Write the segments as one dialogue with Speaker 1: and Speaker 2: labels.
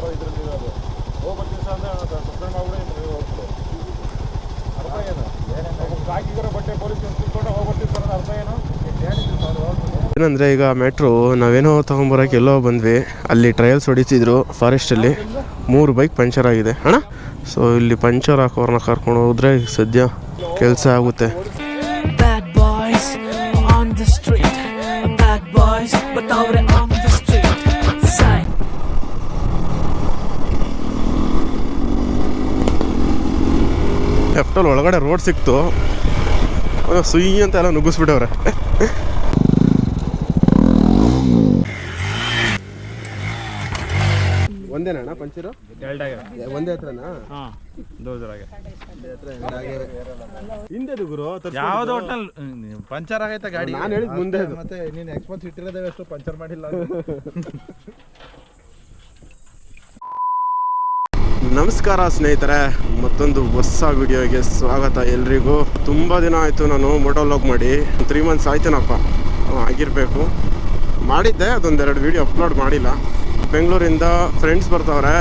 Speaker 1: ಸರ್ಕಾರ ಇದರಲ್ಲಿ ಇರೋದು ಹೋಗ್ಬರ್ತೀನಿ ಸರ್ ಅಂದ್ರೆ ಸಸ್ಪೆಂಡ್ ಮಾಡ್ಬಿಡಿ ನೀವು ಹೋಗ್ಬಿಡು ಅರ್ಥ ಏನು ಹಾಕಿದ್ರೆ ಬಟ್ಟೆ ಪೊಲೀಸ್ ತಿಳ್ಕೊಂಡು ಹೋಗ್ಬರ್ತೀನಿ ಸರ್ ಅರ್ಥ ಏನು
Speaker 2: ಏನಂದರೆ ಈಗ ಮೆಟ್ರೋ, ನಾವೇನೋ ತೊಗೊಂಬರೋಕೆ ಎಲ್ಲೋ ಬಂದ್ವಿ. ಅಲ್ಲಿ ಟ್ರಯಲ್ಸ್ ಹೊಡಿತಿದ್ರು ಫಾರೆಸ್ಟಲ್ಲಿ ಮೂರು ಬೈಕ್ ಪಂಚರ್ ಆಗಿದೆ. ಅಣ್ಣ? ಸೊ ಇಲ್ಲಿ ಪಂಚರ್ ಹಾಕೋರ್ನ ಕರ್ಕೊಂಡು ಹೋದ್ರೆ ಸದ್ಯ ಕೆಲಸ ಆಗುತ್ತೆ. ಲೆಫ್ಟಲ್ಲಿ ಒಳಗಡೆ ರೋಡ್ ಸಿಕ್ತು. ಸುಯಿ ಅಂತ ಎಲ್ಲ ನುಗ್ಗಿಸ್ಬಿಟ್ಟವ್ರೆ. ಒಂದೇನಣ್ಣ ಪಂಚರು? ಒಂದೇ ಹತ್ರನಾ? ಹಿಂದೆ ಗುರು
Speaker 1: ಯಾವ್ದು ಹೋಟೆಲ್ ಪಂಚರ್ ಆಗೈತೆ ಗಾಡಿ.
Speaker 2: ನಾನು ಹೇಳಿದ್ ಮುಂದೆ
Speaker 1: ಮತ್ತೆ ನೀನು ಎಕ್ಸ್ಪೆನ್ಸ್ ಇಟ್ಟಿರೋದೇ ಅಷ್ಟು ಪಂಚರ್ ಮಾಡಿಲ್ಲ
Speaker 2: ನಮಸ್ಕಾರ ಸ್ನೇಹಿತರೆ, ಮತ್ತೊಂದು ಹೊಸ ವಿಡಿಯೋಗೆ ಸ್ವಾಗತ ಎಲ್ರಿಗೂ. ತುಂಬ ದಿನ ಆಯಿತು ನಾನು ಮೋಟೋ ಲಾಗ್ ಮಾಡಿ ತ್ರೀ ಮಂತ್ಸ್ ಆಯ್ತೇನಪ್ಪ? ಆಗಿರಬೇಕು. ಮಾಡಿದ್ದೆ, ಅದೊಂದೆರಡು ವಿಡಿಯೋ ಅಪ್ಲೋಡ್ ಮಾಡಿಲ್ಲ. ಬೆಂಗಳೂರಿಂದ ಫ್ರೆಂಡ್ಸ್ ಬರ್ತವ್ರೆ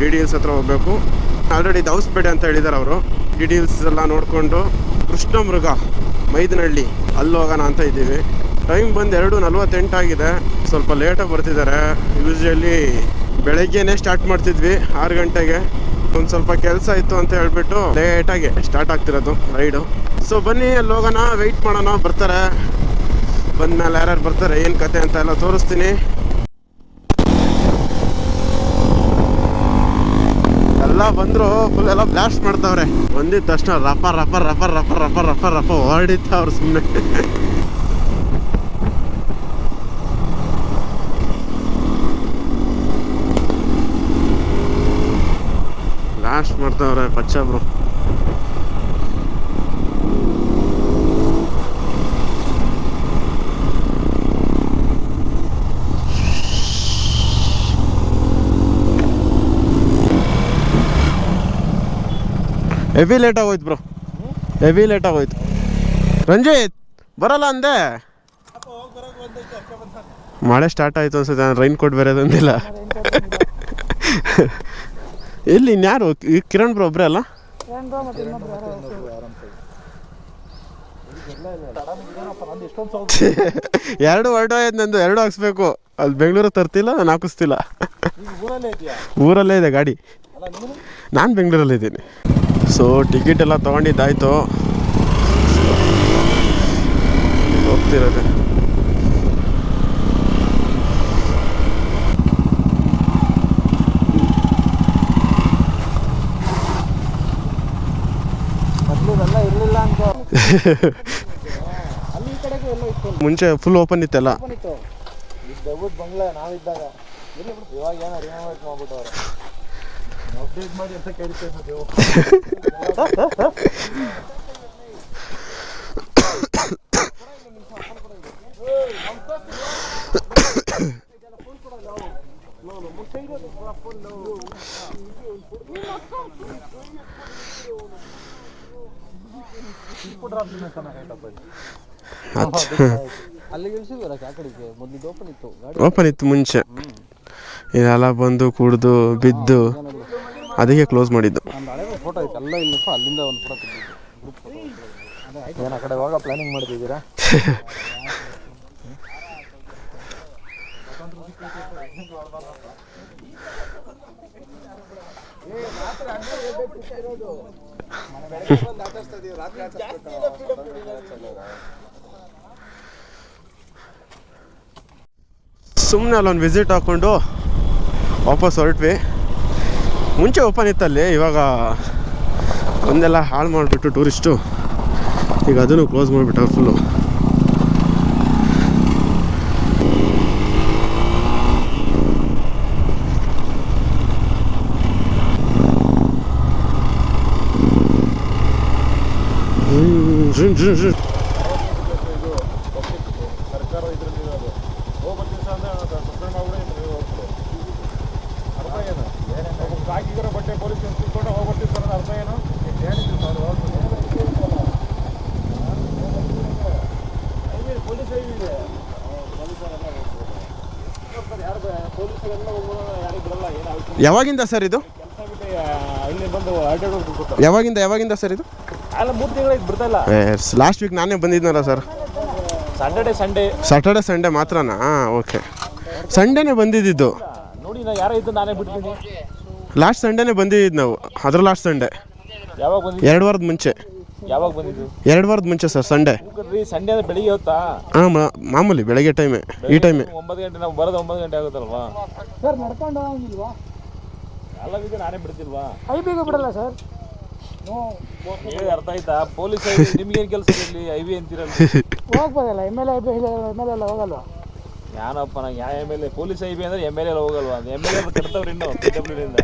Speaker 2: ಡಿ ಡಿ ಎಲ್ಸ್ ಹತ್ರ ಹೋಗ್ಬೇಕು. ಆಲ್ರೆಡಿ ದೌಸ್ಪೇಟೆ ಅಂತ ಹೇಳಿದ್ದಾರೆ ಅವರು. ಡಿ ಡಿ ಎಲ್ಸ್ ಎಲ್ಲ ನೋಡಿಕೊಂಡು ಕೃಷ್ಣ ಮೃಗ ಮೈದನಹಳ್ಳಿ, ಅಲ್ಲಿ ಹೋಗೋಣ ಅಂತ ಇದ್ದೀವಿ. ಟೈಮ್ ಬಂದು ಎರಡು ನಲ್ವತ್ತೆಂಟಾಗಿದೆ. ಸ್ವಲ್ಪ ಲೇಟಾಗಿ ಬರ್ತಿದ್ದಾರೆ. ಯೂಶ್ವಲಿ ಬೆಳಗ್ಗೆನೇ ಸ್ಟಾರ್ಟ್ ಮಾಡ್ತಿದ್ವಿ, ಆರು ಗಂಟೆಗೆ. ಒಂದು ಸ್ವಲ್ಪ ಕೆಲಸ ಇತ್ತು ಅಂತ ಹೇಳ್ಬಿಟ್ಟು ಲೇಟಾಗಿ ಸ್ಟಾರ್ಟ್ ಆಗ್ತಿರೋದು ರೈಡು ಸೊ ಬನ್ನಿ, ಅಲ್ಲಿ ಹೋಗೋಣ ವೆಯ್ಟ್ ಮಾಡೋಣ, ಬರ್ತಾರೆ. ಬಂದ್ಮೇಲೆ ಯಾರ್ಯಾರು ಬರ್ತಾರೆ, ಏನು ಕತೆ ಅಂತ ಎಲ್ಲ ತೋರಿಸ್ತೀನಿ. ಎಲ್ಲ ಬಂದ್ರು ಫುಲ್ ಎಲ್ಲ ಬ್ಲಾಸ್ಟ್ ಮಾಡ್ತಾವ್ರೆ ಬಂದಿದ ತಕ್ಷಣ ರಪ ರಪ ರಪ ರಪ ರಪ ರಪ ರಪ ಹೊಡಿತಾವ್ರು ಸುಮ್ಮನೆ ಬ್ಲಾಸ್ಟ್ ಮಾಡ್ತಾವ್ರೆ ಪಚ್ಚಬ್ರು ಹೆವಿ ಲೇಟ್ ಆಗೋಯ್ತು ಬ್ರೋ ಹೆವಿ ಲೇಟ್ ಆಗೋಯ್ತು. ರಂಜಿತ್, ಬರಲ್ಲ ಅಂದೆ? ಮಳೆ ಸ್ಟಾರ್ಟ್ ಆಯ್ತು ಅನ್ಸುತ್ತೆ, ನಾನು ರೈನ್ ಕೋಟ್ ಬೇರೆ ತಂದಿಲ್ಲ. ಎಲ್ಲಿ ಇನ್ಯಾರು ಈ ಕಿರಣ್ ಬ್ರೋ ಒಬ್ರೆ ಅಲ್ಲ? ಎರಡು ಹೊರಟೋಯ್ತು ನಂದು ಎರಡು ಹಾಕ್ಸ್ಬೇಕು. ಅಲ್ಲಿ ಬೆಂಗಳೂರಿಗೆ ತರ್ತಿಲ್ಲ ನಾನು ಹಾಕಿಸ್ತಿಲ್ಲ.
Speaker 1: ಊರಲ್ಲೇ
Speaker 2: ಇದೆ ಗಾಡಿ.
Speaker 1: ಅಲ್ಲ ನೀನು
Speaker 2: ನಾನು ಬೆಂಗಳೂರಲ್ಲಿ ಇದ್ದೀನಿ. ಸೊ ಟಿಕೆಟ್ ಎಲ್ಲ ತೊಗೊಂಡಿದ್ದಾಯ್ತು. ಹೋಗ್ತಿರೋದು
Speaker 1: ಮೊದಲು ಇರಲಿಲ್ಲ ಅಂತ ಅಲ್ಲಿ ಈ ಕಡೆಗೂ ಎಲ್ಲ ಇತ್ತು
Speaker 2: ಮುಂಚೆ ಫುಲ್ ಓಪನ್ ಇತ್ತಲ್ಲ.
Speaker 1: ಬಂಗ್ಲೆ ನಾವಿದ್ದಾಗ ಇಲ್ಲಿ ಬಿಡು, ಇವಾಗ ಏನೋ ರಿನೋವೇಟ್ ಮಾಡ್ಬಿಟ್ಟವ್ರೆ ಅಪ್ಡೇಟ್ ಮಾಡಿ ಅಂತ ಓಪನ್ ಇತ್ತು
Speaker 2: ಮುಂಚೆ. ಇದೆಲ್ಲ ಬಂದು ಕುಡಿದು ಬಿದ್ದು ಅದಕ್ಕೆ ಕ್ಲೋಸ್ ಮಾಡಿದ್ದು.
Speaker 1: ಪ್ಲಾನಿಂಗ್
Speaker 2: ಸುಮ್ಮನೆ ಅಲ್ಲೊಂದು ವಿಸಿಟ್ ಹಾಕ್ಕೊಂಡು ವಾಪಸ್ ಹೊರಟ್ವಿ. ಮುಂಚೆ ಓಪನ್ ಇತ್ತಲ್ಲಿ, ಇವಾಗ ಒಂದೆಲ್ಲ ಹಾಳು ಮಾಡಿಬಿಟ್ಟು ಟೂರಿಸ್ಟು ಈಗ ಅದನ್ನು ಕ್ಲೋಸ್ ಮಾಡಿಬಿಟ್ಟು ಫುಲ್ಲು
Speaker 1: ಸರ್ಕಾರ ಇದರಲ್ಲಿ ಇರೋದು. ಹೋಗ್ಬರ್ತೀನಿ ಸರ್ ಅಂದ್ರೆ ಸಸ್ಪೆಂಡ್ ಮಾಡ್ಬಿಡಿ ಅರ್ಥ ಏನು? ಬಟ್ಟೆ ಪೊಲೀಸ್ ತಿಳ್ಕೊಂಡು ಹೋಗ್ಬರ್ತೀನಿ ಸರ್ ಅರ್ಥ ಏನು? ಹೇಳಿದ್ರು ಸರ್ ಪೊಲೀಸ್ ಇದೆ.
Speaker 2: ಯಾವಾಗಿಂದ ಸರ್ ಇದು? ಯಾವಾಗಿಂದ ಯಾವಾಗಿಂದ ಸರ್ ಇದು?
Speaker 3: ಮೂರು ತಿಂಗಳಿಗೆ ಇಲ್ಲ.
Speaker 2: ಲಾಸ್ಟ್ ವೀಕ್ ನಾನೇ ಬಂದಿದ್ನಲ್ಲ sir.
Speaker 3: Saturday Sunday
Speaker 2: Saturday Sunday ಮಾತ್ರನಾ? Okay ಸಂಡೇನೇ ಬಂದಿದ್ದು
Speaker 3: ನೋಡಿ ನಾ ಯಾರೋ ಇದ್ದು ನಾನೇ ಬಿಡ್ತೀನಿ
Speaker 2: ಲಾಸ್ಟ್ ಸಂಡೇನೇ ಬಂದಿದ್ದು ನಾವು. ಅದ್ರ ಲಾಸ್ಟ್ ಸಂಡೇ
Speaker 3: ಯಾವಾಗ ಬಂದಿದ್ದು?
Speaker 2: ಎರಡು ವಾರದ ಮುಂಚೆ.
Speaker 3: ಯಾವಾಗ ಬಂದಿದ್ದು?
Speaker 2: ಎರಡು ವಾರದ ಮುಂಚೆ ಸರ್ ಸಂಡೇ
Speaker 3: ಸಂಡೇ ಅಂದ್ರೆ ಬೆಳಿಗ್ಗೆ ಹೊತ್ತಾ?
Speaker 2: ಹಾಂ ಮಾಮೂಲಿ ಬೆಳಗ್ಗೆ ಟೈಮೇ ಈ ಟೈಮ್
Speaker 3: ಒಂಬತ್ತು ಗಂಟೆ ನಾವು ಬರೋದು ಒಂಬತ್ತು ಗಂಟೆ ಆಗುತ್ತಲ್ವಾ?
Speaker 4: ಸರ್ ನಡ್ಕೊಂಡು ಹೋಗಂಗಿಲ್ವಾ?
Speaker 3: ಎಲ್ಲ ಬಿದ್ದು ನಾನೇ ಬಿಡ್ತಿಲ್ವಾ?
Speaker 4: ಐ ಬೇಗ ಬಿಡಲ್ಲ ಸರ್.
Speaker 3: ಹೇಳಿ ಅರ್ಥ ಆಯ್ತಾ? ಪೊಲೀಸ್ ನಿಮ್ಗೇನು ಕೆಲಸ ಇರಲಿ? ಐ ವಿ ಅಂತಿರಲ್ಲ
Speaker 4: ಹೋಗ್ಬೋದಲ್ಲ M L A M L ಎಲ್ಲ ಹೋಗಲ್ವಾ?
Speaker 3: ಯಾನಪ್ಪ ನಂಗೆ ಯಾವ M L A police I B ಅಂದ್ರೆ ಎಂ ಎಲ್ ಎಲ್ ಹೋಗಲ್ವಾ? ಎಂ ಎಲ್ ಎಲ್ ಕಟ್ತವ್ರು ಇನ್ನು ಪಿ ಡಬ್ಲ್ಯೂ ಡಿಯಿಂದ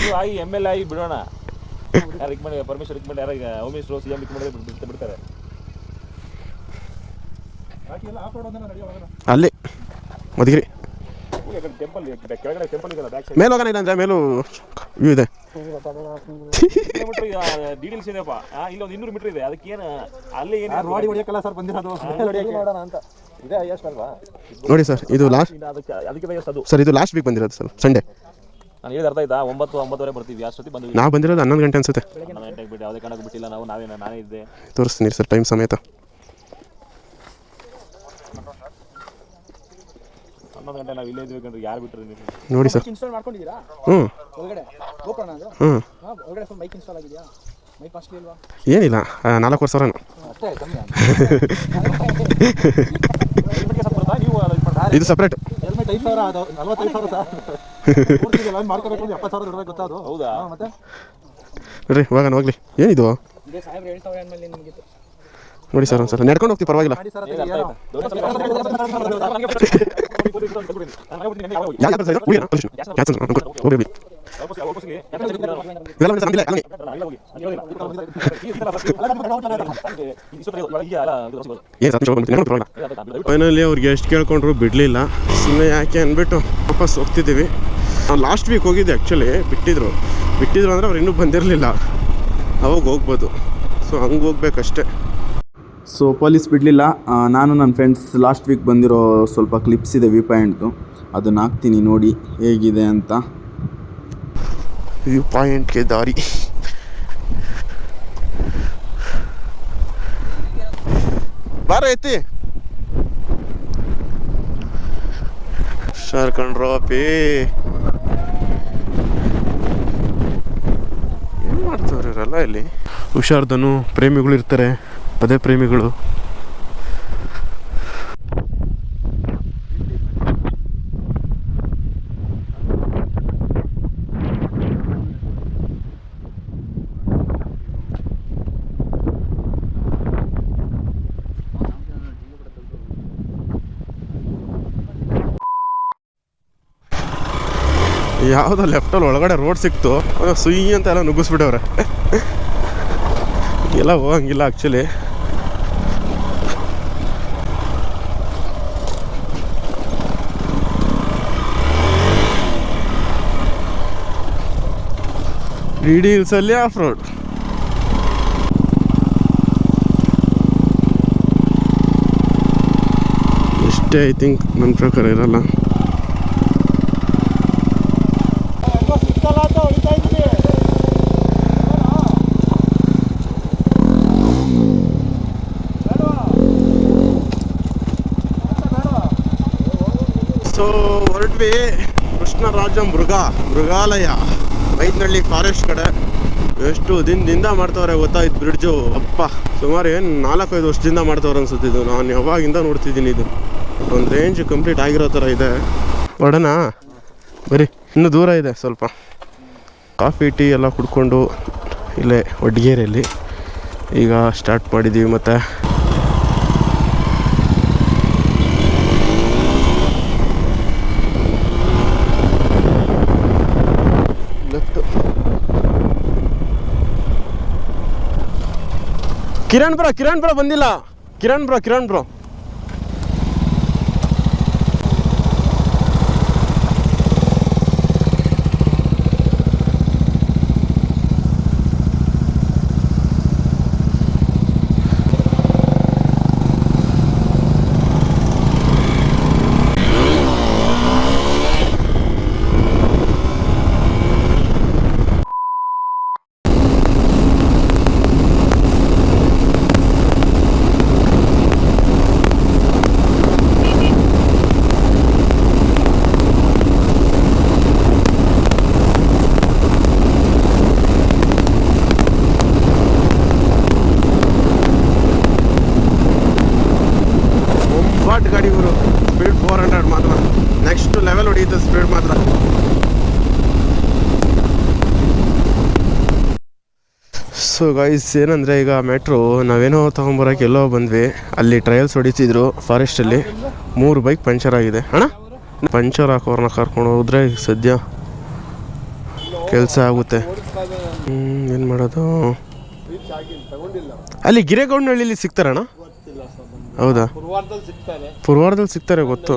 Speaker 3: ನೀವು ಆಗಿ ಎಂ ಎಲ್ ಎ ಆಗಿ ಬಿಡೋಣ. ಯಾರು ರಿಕಮೆಂಡ್ ಪರ್ಮಿಷನ್ ರಿಕಮೆಂಡ್ ಯಾರು ಈಗ home minister C M recommend ಬಿಡ್ತಾ ಬಿಡ್ತಾರೆ.
Speaker 2: ಅಲ್ಲಿ ಮಧುಗಿರಿ
Speaker 3: ಟೆಂಪಲ್ ಕೆಳಗಡೆ ಟೆಂಪಲ್ ಇದೆಯಲ್ಲ ಬ್ಯಾಕ್
Speaker 2: ಮೇಲೆ ಹೋಗೋಣ ಇಲ್ಲ ಅಂದ್ರೆ ಮೇಲೂ ವ್ಯೂ ಇದೆ.
Speaker 3: ಡೀಟೇಲ್ಸ್ ಇದೆಯಪ್ಪ ಆ, ಇಲ್ಲಿ ಒಂದು ಇನ್ನೂರು ಮೀಟರ್ ಇದೆ. ಅದಕ್ಕೇನು ಅಲ್ಲಿ ಏನು
Speaker 1: ರೋಡಿ ಹೊಡಿಯಕ್ಕಲ್ಲ ಸರ್ ಬಂದಿರೋದು.
Speaker 3: ನೋಡೋಣ ಅಂತ. ಇದೇ
Speaker 2: ನೋಡಿ ಸರ್ ಇದು ಲಾಸ್ಟ್
Speaker 3: ಅದಕ್ಕೆ ಅದಕ್ಕೆ
Speaker 2: ಸರ್ ಇದು ಲಾಸ್ಟ್ ವೀಕ್ ಬಂದಿರೋದು ಸರ್ ಸಂಡೇ
Speaker 3: ನಾನು ಹೇಳಿದ ಅರ್ಥ ಆಯ್ತಾ? ಒಂಬತ್ತು ಒಂಬತ್ತುವರೆ ಬರ್ತೀವಿ. ಅಷ್ಟೊತ್ತಿ ಬಂದು ಬಂದ್ವಿ
Speaker 2: ನಾವು ಬಂದಿರೋದು ಹನ್ನೊಂದು ಗಂಟೆ ಅನ್ಸುತ್ತೆ.
Speaker 3: ನಾವು ಎಂಟಕ್ಕೆ ಬಿಟ್ಟು ಯಾವುದೇ ಕಾರಣಕ್ಕೂ ಬಿಟ್ಟಿಲ್ಲ. ನಾವು ನಾವೇ ನಾನೇ ಇದ್ದೆ.
Speaker 2: ತೋರಿಸ್ತೀನಿ ಸರ್ ಟೈಮ್ ಸಮೇತ.
Speaker 3: ಹನ್ನೊಂದು ಗಂಟೆ ನಾವು ಇಲ್ಲೇ ಇದ್ವಿ ಕಂಡ್ರೆ ಯಾರು ಬಿಟ್ಟರು ನೀವು?
Speaker 2: ನೋಡಿ ಸರ್.
Speaker 4: ಇನ್ಸ್ಟಾಲ್ ಮಾಡ್ಕೊಂಡಿದ್ದೀರಾ?
Speaker 2: ಹ್ಞೂ.
Speaker 4: ಒಳಗಡೆ. ಗೋಕರ್ಣ ಅದು?
Speaker 2: ಹ್ಞೂ.
Speaker 4: ಹಾಂ ಒಳಗಡೆ ಫುಲ್ ಮೈಕ್ ಇನ್ಸ್ಟಾಲ್ ಆಗಿದೆಯಾ? ಮೈಕ್ ಕಾಸ್ಟ್ಲಿ ಇಲ್ವಾ?
Speaker 2: ಏನಿಲ್ಲ ನಾಲ್ಕೂವರೆ ಸಾವಿರ
Speaker 4: ಅಷ್ಟೇ ಕಮ್ಮಿ
Speaker 3: ನೀವು ಇದು
Speaker 2: ಸಪ್ರೇಟ್
Speaker 1: ಹೆಲ್ಮೆಟ್ ಐದು ಸಾವಿರ ಅದು ನಲ್ವತ್ತೈದು ಸಾವಿರ ಸರ್ ಎಪ್ಪತ್ತು ಸಾವಿರ ಇರಬೇಕು ಗೊತ್ತಾ ಅದು?
Speaker 3: ಹೌದಾ?
Speaker 1: ಮತ್ತೆ?
Speaker 2: ನೋಡ್ರಿ ಇವಾಗ ಹೋಗ್ಲಿ. ಏನಿದು?
Speaker 4: ಇದೇ ಸಾಹೇಬ್ರು ಹೇಳ್ತಾವೆ ಅಂದಮೇಲೆ ನಿಮಗೆ
Speaker 2: ನೋಡಿ ಸರ್ ಒಂದ್ಸಲ ನಡ್ಕೊಂಡು ಹೋಗ್ತೀವಿ ಪರವಾಗಿಲ್ಲ. ಫೈನಲಿ ಅವ್ರಿಗೆ ಎಷ್ಟು ಕೇಳ್ಕೊಂಡ್ರು, ಬಿಡಲಿಲ್ಲ. ಸುಮ್ಮನೆ ಯಾಕೆ ಅಂದ್ಬಿಟ್ಟು ವಾಪಸ್ ಹೋಗ್ತಿದ್ದೀವಿ. ನಾನು ಲಾಸ್ಟ್ ವೀಕ್ ಹೋಗಿದ್ದೆ ಆ್ಯಕ್ಚುಲಿ ಬಿಟ್ಟಿದ್ರು. ಬಿಟ್ಟಿದ್ರು ಅಂದರೆ ಅವ್ರು ಇನ್ನೂ ಬಂದಿರಲಿಲ್ಲ. ಅವಾಗ ಹೋಗ್ಬೋದು. ಸೊ ಹಂಗೆ ಹೋಗ್ಬೇಕಷ್ಟೇ.
Speaker 5: ಸೊ ಪೊಲೀಸ್ ಬಿಡಲಿಲ್ಲ. ನಾನು ನನ್ನ ಫ್ರೆಂಡ್ಸ್ ಲಾಸ್ಟ್ ವೀಕ್ ಬಂದಿರೋ ಸ್ವಲ್ಪ ಕ್ಲಿಪ್ಸ್ ಇದೆ ವ್ಯೂ ಪಾಯಿಂಟ್ದು ಅದನ್ನು ಹಾಕ್ತೀನಿ ನೋಡಿ ಹೇಗಿದೆ ಅಂತ.
Speaker 2: ವ್ಯೂ ಪಾಯಿಂಟ್ಗೆ ದಾರಿ. ಬಾರ ಐತಿ ಪೇ ಏನು ಮಾಡ್ತಾವ್ರಲ್ಲ ಇವರೆಲ್ಲ ಇಲ್ಲಿ? ಹುಷಾರ್ದನು ಪ್ರೇಮಿಗಳು ಇರ್ತಾರೆ. ಅದೇ ಪ್ರೇಮಿಗಳು. ಯಾವುದೋ ಲೆಫ್ಟಲ್ಲಿ ಒಳಗಡೆ ರೋಡ್ ಸಿಕ್ತು. ಸುಯಿ ಅಂತ ಎಲ್ಲ ನುಗ್ಗಿಸ್ಬಿಟ್ಟವ್ರೆ. ಎಲ್ಲ ಹೋಗಂಗಿಲ್ಲ ಆ್ಯಕ್ಚುಲಿ ಡಿ ಡಿ ಹಿಲ್ಸಲ್ಲಿ ಆಫ್ ರೋಡ್. ಇಷ್ಟೇ ಐ ಥಿಂಕ್ ನನ್ನ ಪ್ರಕಾರ ಇರಲ್ಲ. ಸೊ ಹೊರಟ್ವಿ ಕೃಷ್ಣರಾಜ ಮೃಗ, ಮೃಗಾಲಯ. ಮೈದ್ನಳ್ಳಿ ಫಾರೆಸ್ಟ್ ಕಡೆ ಎಷ್ಟು ದಿನದಿಂದ ಮಾಡ್ತವ್ರೆ ಗೊತ್ತಾ ಇದು ಬ್ರಿಡ್ಜು ಅಪ್ಪ, ಸುಮಾರು ಏನು ನಾಲ್ಕೈದು ವರ್ಷದಿಂದ ಮಾಡ್ತವ್ರೆ ಇದು. ನಾನು ಯಾವಾಗಿಂದ ನೋಡ್ತಿದ್ದೀನಿ ಇದು. ಒಂದು ರೇಂಜ್ ಕಂಪ್ಲೀಟ್ ಆಗಿರೋ ಥರ ಇದೆ. ಹೊಡೋಣ ಬರೀ, ಇನ್ನೂ ದೂರ ಇದೆ ಸ್ವಲ್ಪ. ಕಾಫಿ, ಟೀ ಎಲ್ಲ ಕುಡ್ಕೊಂಡು ಇಲ್ಲೇ ಒಡ್ಗೇರಿಯಲ್ಲಿ ಈಗ ಸ್ಟಾರ್ಟ್ ಮಾಡಿದ್ದೀವಿ ಮತ್ತು. ಕಿರಣ್ ಬ್ರೋ ಕಿರಣ್ ಬ್ರೋ ಬಂದಿಲ್ಲ. Kiran bro Kiran bro level ಹೊಡೆಯುತ್ತೆ speed ಮಾತ್ರ ಸೊ ಗೈಸ್ ಏನಂದರೆ ಈಗ ಮೆಟ್ರೋ ನಾವೇನೋ ತೊಗೊಂಬರೋಕೆ ಎಲ್ಲೋ ಬಂದ್ವಿ. ಅಲ್ಲಿ ಟ್ರಯಲ್ಸ್ ಹೊಡಿತಿದ್ರು ಫಾರೆಸ್ಟಲ್ಲಿ ಮೂರು ಬೈಕ್ ಪಂಚರ್ ಆಗಿದೆ. ಅಣ್ಣ? ಪಂಚರ್ ಹಾಕೋರ್ನ ಕರ್ಕೊಂಡು ಹೋದ್ರೆ ಸದ್ಯ ಕೆಲಸ ಆಗುತ್ತೆ. ಏನು ಮಾಡೋದು? ಅಲ್ಲಿ ಗಿರೇಗೌಡನಹಳ್ಳಿಲಿ ಸಿಗ್ತಾರಣ್ಣ? ಹೌದಾ? ಪುರವಾರದಲ್ಲಿ ಸಿಗ್ತಾರೆ ಗೊತ್ತು.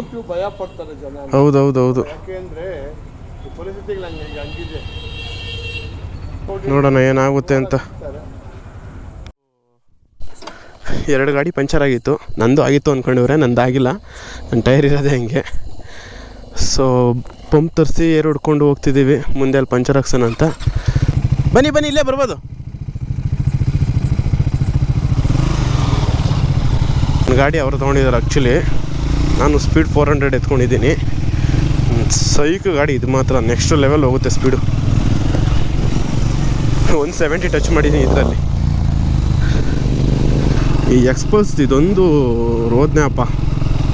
Speaker 1: ಜನ
Speaker 2: ಹೌದು ನೋಡೋಣ ಏನಾಗುತ್ತೆ ಅಂತ. ಎರಡು ಗಾಡಿ ಪಂಚರ್ ಆಗಿತ್ತು. ನಂದು ಆಗಿತ್ತು ಅಂದ್ಕೊಂಡಿವ್ರೆ ನಂದು ಆಗಿಲ್ಲ. ನನ್ನ ಟೈರ್ ಇರೋದೇ ಹಂಗೆ. ಸೊ ಪಂಪ್ ತರಿಸಿ ಏರ್ ಹುಡ್ಕೊಂಡು ಹೋಗ್ತಿದ್ದೀವಿ ಮುಂದೆ ಅಲ್ಲಿ ಪಂಚರ್ ಹಾಕ್ಸೋಣ ಅಂತ. ಬನ್ನಿ ಬನ್ನಿ, ಇಲ್ಲೇ ಬರ್ಬೋದು. ನನ್ನ ಗಾಡಿ ಅವರು ತೊಗೊಂಡಿದ್ದಾರೆ ಆ್ಯಕ್ಚುಲಿ ನಾನು ಸ್ಪೀಡ್ ಫೋರ್ ಹಂಡ್ರೆಡ್ ಎತ್ಕೊಂಡಿದ್ದೀನಿ. ಸೈಕ್ ಗಾಡಿ ಇದು ಮಾತ್ರ. ನೆಕ್ಸ್ಟ್ ಲೆವೆಲ್ ಹೋಗುತ್ತೆ ಸ್ಪೀಡು ಒನ್ ಸೆವೆಂಟಿ ಟಚ್ ಮಾಡಿದ್ದೀನಿ ಇದರಲ್ಲಿ. ಈ ಎಕ್ಸ್ಪಲ್ಸ್ ಇದೊಂದು ರೋದ್ನೆಪ್ಪ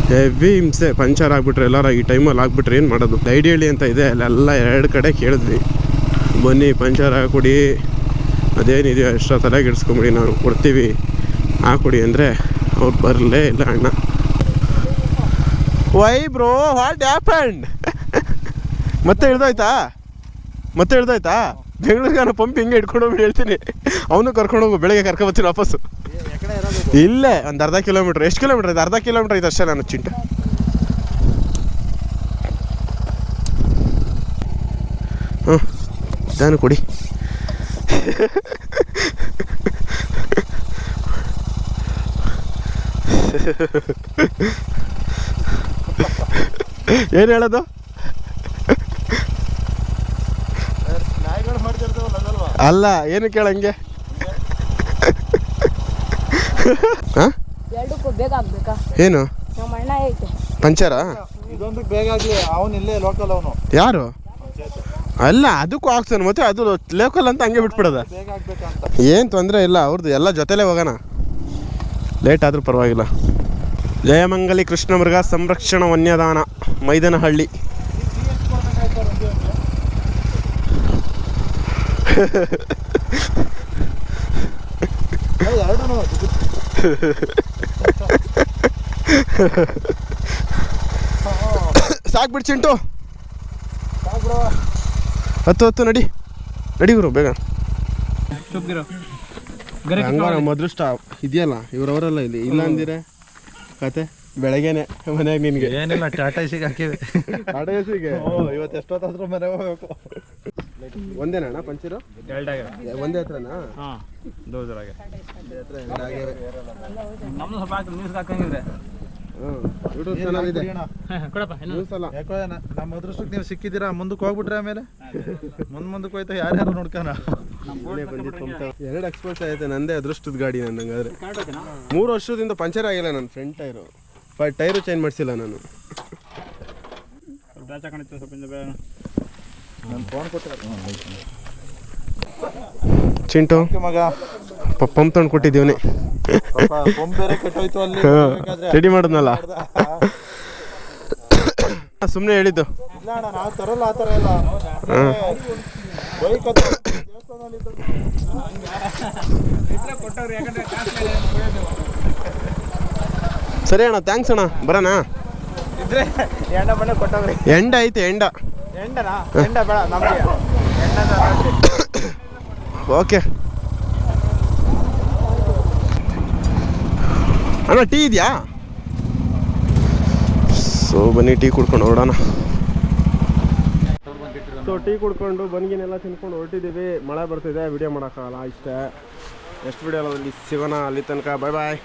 Speaker 2: ಹೆವಿ ಹಿಂಸೆ, ಪಂಚರ್ ಆಗಿಬಿಟ್ರೆ ಎಲ್ಲರ ಈ ಟೈಮಲ್ಲಿ ಆಗ್ಬಿಟ್ರೆ ಏನು ಮಾಡೋದು? ಐಡಿಯಳಿ ಅಂತ ಇದೆ, ಅಲ್ಲೆಲ್ಲ ಎರಡು ಕಡೆ ಕೇಳಿದ್ವಿ. ಬನ್ನಿ, ಪಂಚರ್ ಹಾಕೊಡಿ. ಅದೇನಿದೆಯೋ ಎಷ್ಟೋ ತಲೆಗೆ ಇಡ್ಸ್ಕೊಂಬಿಡಿ, ನಾವು ಕೊಡ್ತೀವಿ. ಹಾಕೊಡಿ ಅಂದರೆ ಅವ್ರು ಬರಲೇ ಇಲ್ಲ ಅಣ್ಣ. ವೈ ಬ್ರೋ ವಾಟ್ ಆ್ಯಪಂಡ್ ಮತ್ತೆ ಹಿಡ್ದೋಯ್ತಾ ಮತ್ತೆ ಹಿಡ್ದೋಯ್ತಾ ನಾನು ಪಂಪ್ ಹಿಂಗೆ ಇಟ್ಕೊಂಡು ಹೋಗಿ ಹೇಳ್ತೀನಿ. ಅವನು ಕರ್ಕೊಂಡೋಗು ಬೆಳಗ್ಗೆ ಕರ್ಕೊಂಡು ಬರ್ತೀನಿ ವಾಪಸ್ಸು. ಇಲ್ಲೇ ಒಂದು ಅರ್ಧ ಕಿಲೋಮೀಟ್ರ್ ಎಷ್ಟು ಕಿಲೋಮೀಟ್ರ್ ಇದೆ? ಅರ್ಧ ಕಿಲೋಮೀಟ್ರ್ ಇದೆ ಅಷ್ಟೇ ನಾನು ಚಿಂಟು ಹ್ಞೂ ನಾನು ಕೊಡಿ. ಏನು ಹೇಳೋದು? ಅಲ್ಲ ಏನು ಕೇಳಂಗೆ ಹಾಂ?
Speaker 6: ಎರಡಕ್ಕೂ ಬೇಗ ಆಗ್ಬೇಕಾ?
Speaker 2: ಏನು?
Speaker 6: ನಮ್ಮ ಅಣ್ಣ ಐತೆ.
Speaker 2: ಪಂಚರಾ?
Speaker 1: ಇದೊಂದು ಬೇಗ ಆಗ್ಲಿ ಅವನು ಇಲ್ಲೇ ಲೋಕಲ್ ಅವನು.
Speaker 2: ಯಾರು? ಅಲ್ಲ ಅದಕ್ಕೂ ಹಾಕ್ತಾನೆ ಮತ್ತೆ ಅದು ಲೋಕಲ್ ಅಂತ ಹಂಗೆ ಬಿಟ್ಬಿಡೋದ.
Speaker 1: ಬೇಗ ಆಗ್ಬೇಕಂತ.
Speaker 2: ಏನು ತೊಂದರೆ ಇಲ್ಲ ಅವ್ರದ್ದು ಎಲ್ಲ ಜೊತೆಲೇ ಹೋಗೋಣ. ಲೇಟ್ ಆದರೂ ಪರವಾಗಿಲ್ಲ. ಜಯಮಂಗಲಿ ಕೃಷ್ಣ ಮೃಗ ಸಂರಕ್ಷಣಾ ವನ್ಯದಾನ ಮೈದನಹಳ್ಳಿ. ಸಾಕ್ಬಿಡ್ ಚಿಂಟು. ಹತ್ತು ಹತ್ತು ನಡಿ. ನಡಿ ಗುರು ಬೇಗ. ಹಂಗ ನಮ್ಮ ಅದೃಷ್ಟ ಇದೆಯಲ್ಲ ಇವ್ರವರೆಲ್ಲ ಇಲ್ಲಿ. ಇಲ್ಲ ಅಂದಿರೇ ಕತೆ ಬೆಳಗ್ಗೆನೆ ಮನೆಯಾಗ ನಿನ್ಗೆ.
Speaker 1: ಏನಿಲ್ಲ ಟಾಟಾ ಸಿಗ್ ಟಾಟಾ
Speaker 2: ಅಡೇಸಿಗೆ
Speaker 1: ಇವತ್ತು ಎಷ್ಟೊತ್ತಾದ್ರೂ ಮನೆ ಹೋಗ್ಬೇಕು.
Speaker 2: ಒಂದೇನಾ ಪಂಚರು? ಒಂದೇ ಹತ್ರನಾ?
Speaker 4: ನಮ್ದು ಸ್ವಲ್ಪ ಹಾಕಿ ನ್ಯೂಸ್ ಹಾಕಂಗಿದ್ರೆ
Speaker 2: ಯೂಟ್ಯೂಬ್ ಚಾನಲ್ ಇದೆ
Speaker 4: ಕೊಡಪ್ಪ
Speaker 2: ನ್ಯೂಸ್ ಅಲ್ಲ
Speaker 1: ಯಾಕೋ ನಮ್ಮ ಅದೃಷ್ಟಕ್ಕೆ ನೀವು ಸಿಕ್ಕಿದ್ದೀರಾ ಮುಂದಕ್ಕೆ ಹೋಗ್ಬಿಟ್ರೆ ಆಮೇಲೆ? ಮುಂದ್ ಮುಂದಕ್ಕೆ ಹೋಯ್ತಾ ಯಾರ್ಯಾರು ನೋಡ್ಕೊಣ
Speaker 2: ಎರಡು ಎಕ್ಸ್ಪೋರ್ಟ್ಸ್ ಆಯ್ತು ನಂದೇ ಅದೃಷ್ಟದ ಗಾಡಿ ನನ್ನಂಗಾದ್ರೆ ಮೂರು ವರ್ಷದಿಂದ ಪಂಚರ್ ಆಗಿಲ್ಲ ನನ್ನ ಫ್ರಂಟ್ ಟೈರು. ಟೈರು ಚೇಂಜ್ ಮಾಡಿಸಿಲ್ಲ ನಾನು. ಚಿಂಟು
Speaker 1: ಮಗ.
Speaker 2: ಪಂಪ್ ತಂದು ಕೊಟ್ಟಿದ್ದೀವನಿ.
Speaker 1: ಬೇಕಾದ್ರೆ
Speaker 2: ರೆಡಿ ಮಾಡಿದ್ನಲ್ಲ? ಸುಮ್ಮನೆ ಹೇಳಿದ್ದು. ಸರಿ ಅಣ್ಣ ಥ್ಯಾಂಕ್ಸ್ ಅಣ್ಣ. ಬರೋಣ?
Speaker 4: ಎಂಡ
Speaker 2: ಐತೆ ಎಂಡ. ಓಕೆ. ಅಣ್ಣ ಟೀ ಇದೆಯಾ? ಸೊ ಬನ್ನಿ ಟೀ ಕುಡ್ಕೊಂಡು ಹೊರಡೋಣ ಸೊ ಟೀ ಕುಡ್ಕೊಂಡು ಬನ್ಗಿನೆಲ್ಲ ತಿನ್ಕೊಂಡು ಹೊರಟಿದ್ದೀವಿ. ಮಳೆ ಬರ್ತಿದೆ ವಿಡಿಯೋ ಮಾಡೋಕ್ಕಾಗಲ್ಲ ಇಷ್ಟೇ. ನೆಕ್ಸ್ಟ್ ವಿಡಿಯೋ ಅಲ್ಲಿ ಸಿಗೋಣ ಅಲ್ಲಿ ತನಕ. ಬಾಯ್ ಬಾಯ್